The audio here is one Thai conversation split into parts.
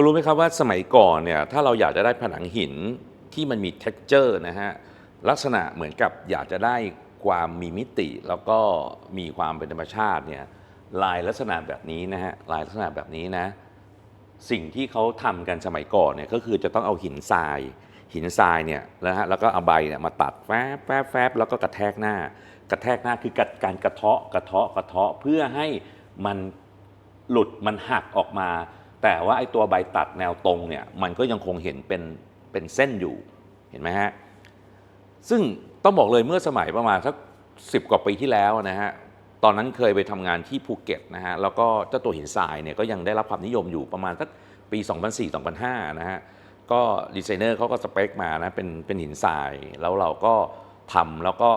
คุณรู้ไหมครับว่าสมัยก่อนเนี่ยถ้าเราอยากจะได้ผนังหินที่มันมี texture นะฮะลักษณะเหมือนกับอยากจะได้ความมีมิติ แล้วก็มีความเป็นธรรมชาติเนี่ยลายลักษณะแบบนี้นะฮะลายลักษณะแบบนี้นะ สิ่งที่เขาทำกันสมัยก่อนเนี่ยก็คือจะต้องเอาหินทราย หินทรายเนี่ยนะฮะแล้วก็เอาใบเนี่ยมาตัดแฟบแฟบแฟบแล้วก็กระแทกหน้า กระแทกหน้าคือกการกระเทาะกระเทาะกระเทาะเพื่อให้มันหลุดมันหักออกมา แต่ว่าไอ้ตัวใบตัดแนวตรงเนี่ยมันก็ยังคงเห็นเป็นเป็นเส้นอยู่เห็นไหมฮะซึ่งต้องบอกเลยเมื่อสมัยประมาณสักสิบกว่าปีที่แล้วนะฮะตอนนั้นเคยไปทำงานที่ภูเก็ตนะฮะแล้วก็เจ้าตัวหินทรายเนี่ยก็ยังได้รับความนิยมอยู่ประมาณสักปี 2004-2005 นะฮะก็ดีไซเนอร์เขาก็สเปคมานะเป็นเป็นหินทราย แล้วเราก็ทำแล้วก็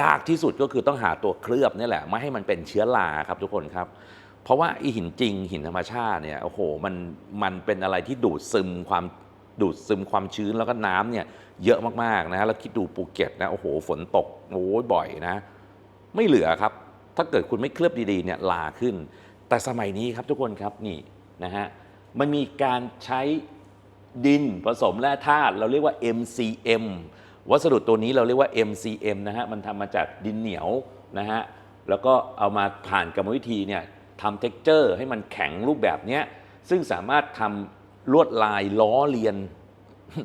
ยากที่สุดก็คือต้องหาตัวเคลือบนี่แหละ ไม่ให้มันเป็นเชื้อราครับทุกคนครับ เพราะว่าไอหินจริงหินธรรมชาติเนี่ยโอ้โหมันมันเป็นอะไรที่ดูดซึมความดูดซึมความชื้นแล้วก็น้ำเนี่ยเยอะมากๆนะฮะแล้วคิดดูภูเก็ตนะโอ้โหฝนตกโอ้ยบ่อยนะ ไม่เหลือครับ ถ้าเกิดคุณไม่เคลือบดีๆเนี่ยลาขึ้น แต่สมัยนี้ครับทุกคนครับนี่นะฮะมันมีการใช้ดินผสมแร่ธาตุเราเรียกว่า MCM วัสดุตัวนี้เราเรียกว่า MCM นะฮะมันทำมาจากดินเหนียวนะฮะแล้วก็เอามาผ่านกรรมวิธีเนี่ย ทำเท็กเจอร์ให้มันแข็งรูปแบบเนี้ยซึ่งสามารถทำลวดลายล้อเลียน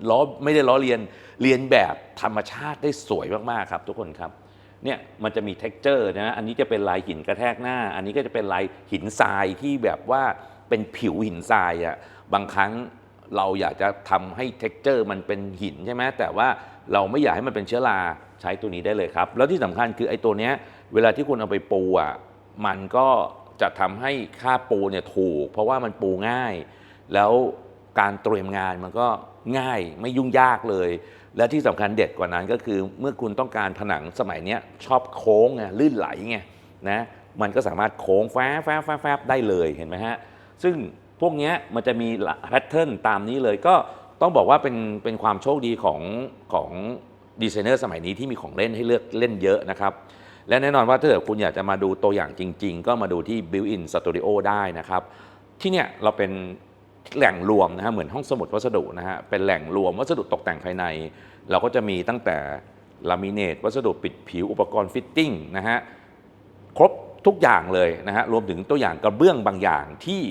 ล้อไม่ได้ล้อเลียนเรียนแบบธรรมชาติได้สวยมากๆครับ ทุกคนครับเนี่ยมันจะมี t e x t อร์นะอันนี้จะเป็นลายหินกระแทกหน้า อันนี้ก็จะเป็นลายหินทรายที่แบบว่าเป็นผิวหินทรายอะบางครั้งเราอยากจะทำให้ t e x t อร์มันเป็นหินใช่ไหมแต่ว่าเราไม่อยากให้มันเป็นเชื้อราใช้ตัวนี้ได้เลยครับ แล้วที่สำคัญคือไอ้ตัวเนี้ยเวลาที่คุณเอาไปปูอะมันก็ จะทำให้ค่าปูเนี่ยถูก เพราะว่ามันปูง่าย แล้วการเตรียมงานมันก็ง่ายไม่ยุ่งยากเลย และที่สำคัญเด็ดกว่านั้นก็คือ เมื่อคุณต้องการผนังสมัยนี้ชอบโค้งไงลื่นไหลไงนะมันก็สามารถโค้งแฟบแฟบแฟบแฟบได้เลยเห็นไหมฮะซึ่งพวกนี้มันจะมีแพทเทิร์นตามนี้เลยก็ต้องบอกว่าเป็นเป็นความโชคดีของของดีไซเนอร์สมัยนี้ที่มีของเล่นให้เลือกเล่นเยอะนะครับ และแน่นอนว่าถ้าเกิดคุณอยากจะมาดูตัวอย่างจริง ๆ ก็มาดูที่ Built-in Studio ได้นะครับ ที่เนี่ยเราเป็นแหล่งรวมนะฮะเหมือนห้องสมุดวัสดุนะฮะเป็นแหล่งรวมวัสดุตกแต่งภายใน เราก็จะมีตั้งแต่ลามิเนตวัสดุปิดผิวอุปกรณ์ฟิตติ้งนะฮะครบทุกอย่างเลยนะฮะรวมถึงตัวอย่างกระเบื้องบางอย่างที่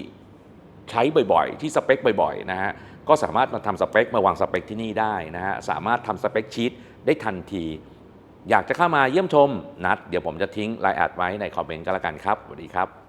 ใช้บ่อยๆ ที่สเปคบ่อยๆนะฮะก็สามารถมาทำสเปคมาวางสเปคที่นี่ได้นะฮะสามารถทำสเปคชีตได้ทันที อยากจะเข้ามาเยี่ยมชมนัด เดี๋ยวผมจะทิ้งไลน์แอดไว้ในคอมเมนต์ก็แล้วกันครับสวัสดีครับ